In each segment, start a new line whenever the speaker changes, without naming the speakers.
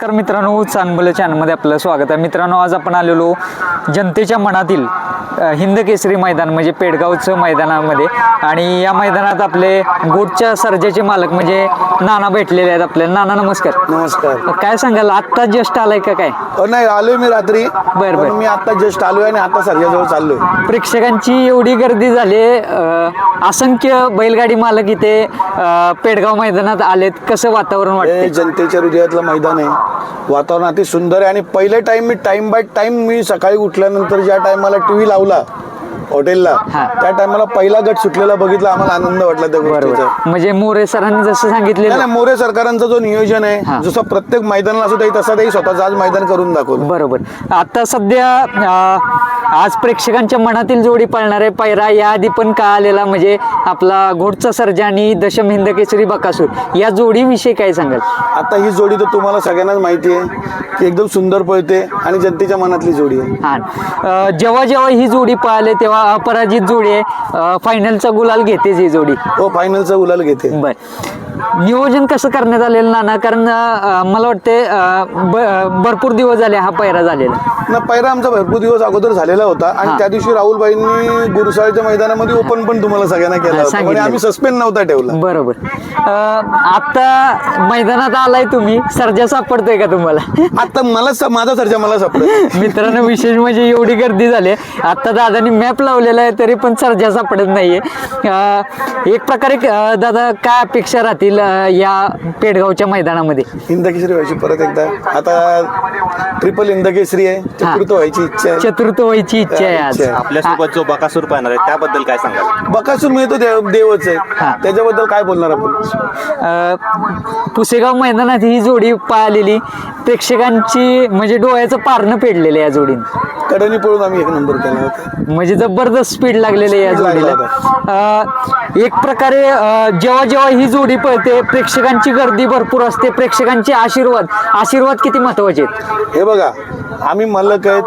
नमस्कार मित्रांनो चांगलं चॅनलमध्ये आपलं स्वागत आहे. मित्रांनो आज आपण आलेलो जनतेच्या मनातील हिंद केसरी मैदान म्हणजे पेडगावचं मैदानामध्ये. आणि या मैदानात आपले गोटच्या सर्जाचे मालक म्हणजे नाना भेटलेले आहेत आपल्याला नाना नमस्कार.
नमस्कार.
काय सांगाल आत्ता जस्ट आलाय का काय?
नाही आलोय मी रात्री.
बर, बर.
मी आता जस्ट आलोय आणि आता सर्जाजवळ चाललोय.
प्रेक्षकांची एवढी गर्दी झाली असंख्य बैलगाडी मालक इथे पेडगाव मैदानात आलेत. कसं वातावरण वाटतं
जनतेच्या हृदयातलं मैदान आहे. वातावरण अति सुंदर आहे आणि पहिले टाइम मी टाइम बाय टाइम मी सकाळी उठल्यानंतर ज्या टायमाला टीव्ही लावला हॉटेलला.
हा.
त्या टायमाला पहिला गट सुटलेला बघितला आम्हाला आनंद वाटला त्या गोष्टीचा.
बरोबर. म्हणजे मोरे सरांनी जसं सांगितलेलं.
नाही, मोरे सरकारांचं जो नियोजन
हा.
आहे जसं प्रत्येक मैदानाला असं त्याही तसं त्याही स्वतःच आज मैदान करून दाखवलं.
बरोबर. आता सध्या अं, आज प्रेक्षकांच्या मनातील जोडी पळणार आहे पैरा याआधी पण का आलेला म्हणजे आपला घोडचा सर्जा आणि दशम हिंद केसरी बकासूर. या जोडीविषयी काय सांगाल?
आता ही जोडी तर तुम्हाला सगळ्यांनाच माहिती आहे की एकदम सुंदर पळते आणि जनतेच्या मनातली जोडी आहे.
हा अं, जेव्हा जेव्हा ही जोडी पळाले तेव्हा अपराजित जोडी आहे. फायनलचा गुलाल घेतेच ही जोडी.
हो फायनलचा गुलाल घेते.
बर. नियोजन कसं करण्यात आलेलं नाना? कारण अं, मला वाटते अं, ब- भरपूर दिवस झाले हा पैरा झालेला.
ना पहिला आमचा भरपूर दिवस अगोदर झालेला होता आणि. त्या दिवशी राहुलबाईंनी गुरुसाळच्या मैदानामध्ये ओपन पण तुम्हाला सगळ्यांना केला होता.
सांगितलं.
म्हणजे आम्ही सस्पेंड नव्हता ठेवला.
बरोबर. अं, आता मैदानात आलाय तुम्ही. सर्जा सापडतोय का तुम्हाला?
आता मला स- माझा सर्जा मला सापडत
मित्रांनो विशेष म्हणजे एवढी गर्दी झाली. आता दादानी मॅप लावलेला आहे तरी पण सर्जा सापडत नाहीये. अं, एक प्रकारे अं, दादा काय अपेक्षा राहतील अं, या पेडगावच्या मैदानामध्ये?
हिंदकेसरी व्हायची परत एकदा. आता ट्रिपल हिंदकेसरी आहे. चतुर्थ व्हायची इच्छा आहे.
चतुर्थ व्हायची इच्छा आहे आज.
इच्छा आहे.
आपल्यासोबत जो बकासूर पाहणार आहे त्याबद्दल काय सांगाल?
बकासूर मिळतो देव देवच
हा.
आहे त्याच्याबद्दल काय बोलणार आपण?
अं, पुसेगाव मैदानात ही जोडी पाहिलेली. प्रेक्षकांची म्हणजे डोळ्याचं पारणं पेडलेलं आहे या जोडीने.
कडनी पळून आम्ही एक नंबर केला होता.
म्हणजे जबरदस्त स्पीड लागलेली आहे या
Speed
जोडीला. अं, एक प्रकारे अं, जेव्हा जेव्हा ही जोडी पळते प्रेक्षकांची गर्दी भरपूर असते. प्रेक्षकांचे आशीर्वाद. आशीर्वाद किती महत्त्वाचे आहेत?
हे बघा आम्ही मलक आहेत.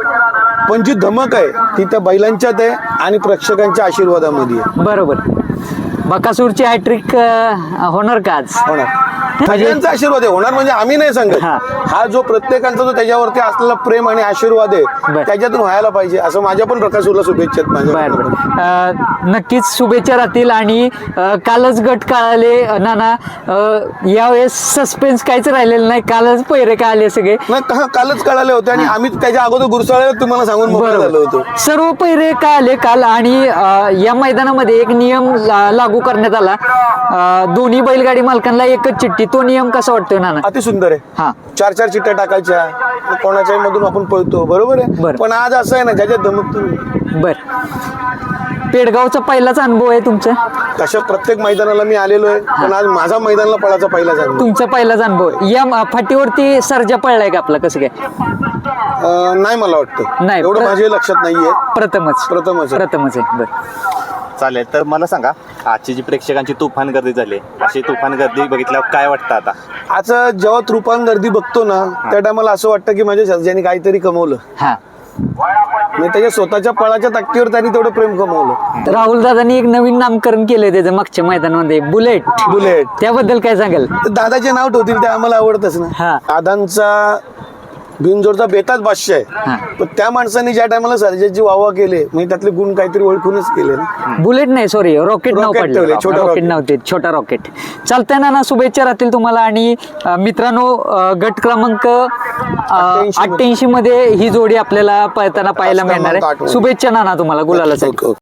पण जी धमक आहे ती त्या बैलांच्यात आहे आणि प्रेक्षकांच्या आशीर्वादामध्ये आहे.
बरोबर. बकासूरची हॅट्रिक होणार का आज?
होणार. सगळ्यांचा आशीर्वाद आहे. होणार म्हणजे आम्ही नाही सांगत.
हा.
हा जो प्रत्येकांचा जो त्याच्यावरती असलेला प्रेम आणि आशीर्वाद. आहे त्याच्यातून व्हायला पाहिजे. असं माझ्या पण प्रकाशूरला शुभेच्छा आहेत
बर
माझ्या
बर अं, नक्कीच शुभेच्छा राहतील आणि अं, कालच गट कळाले. अं, नाना अं, यावेळेस सस्पेन्स काहीच राहिलेलं नाही. कालच पैरे का आले सगळे.
नाही का- कालच कळाले होते आणि आम्ही त्याच्या अगोदर गुरसाळ्यात तुम्हाला सांगून मोकळं झालो होतो.
बरोबर सर्व पैरे का आले काल आणि अं, या मैदानामध्ये एक नियम ला- लागू करण्यात आला. अं, दोन्ही बैलगाडी मालकांना एकच चिठ्ठी तो नियम कसा वाटतोय नाना?
अति सुंदर आहे.
हा.
चार चार चिट्ट्या टाकायच्या कोणाच्याही मधून आपण पळतो बरोबर
बरं.
आहे पण आज असं आहे ना ज्याच्यात धमक
बर. पेडगावचा पहिलाच अनुभव आहे तुमचा?
तशा प्रत्येक मैदानाला मी आलेलो आहे पण आज माझा मैदानाला पळाचा पहिला सांग
तुमचा पहिलाच अनुभव. या म- फाटीवरती सर्जा पडलाय का आपला कसं काय?
नाही मला वाटतं.
नाही,
एवढं माझ्या लक्षात नाहीये.
प्रथमच.
प्रथमच आहे.
प्रथमच आहे. बर.
चालेल. तर मला सांगा आजची जी प्रेक्षकांची तुफान गर्दी झाली अशी तुफान गर्दी बघितल्यावर काय वाटतं आता?
आज जेव्हा त्रुपान गर्दी बघतो ना त्या टायमाला असं वाटतं की माझ्या सर्जाने काहीतरी कमवलं.
हा.
म्हणजे त्याच्या स्वतःच्या पळाच्या ताकदीवर त्यांनी तेवढं प्रेम कमवलं.
राहुल दादांनी एक नवीन नामकरण केलंय त्याचं मागच्या मैदानामध्ये बुलेट.
बुलेट.
त्याबद्दल काय सांगाल?
तर दादाचे नाव ठेवतील ते आम्हाला आवडतच
हा.
ना दादांचा बिनजोडचा बेताच बादशाह. आहे पण त्या माणसाने ज्या टायमाला सर्जाची वावा केले म्हणजे त्यातले गुण काहीतरी ओळखूनच केले ना
बुलेट नाही सॉरी रॉकेट नाव
Rocket
पडलं
ठेवलंय, छोटं
रॉकेट
rocket.
नव्हते छोटा रॉकेट चालतंय ना ना शुभेच्छा राहतील तुम्हाला आणि अं, मित्रांनो अं, गट क्रमांक
88
अठ्ठ्याऐंशी मध्ये ही जोडी आपल्याला पळताना पाहायला
क्रमांक
मिळणार आहे. शुभेच्छा नाना तुम्हाला गुलाला
ओके, ओके.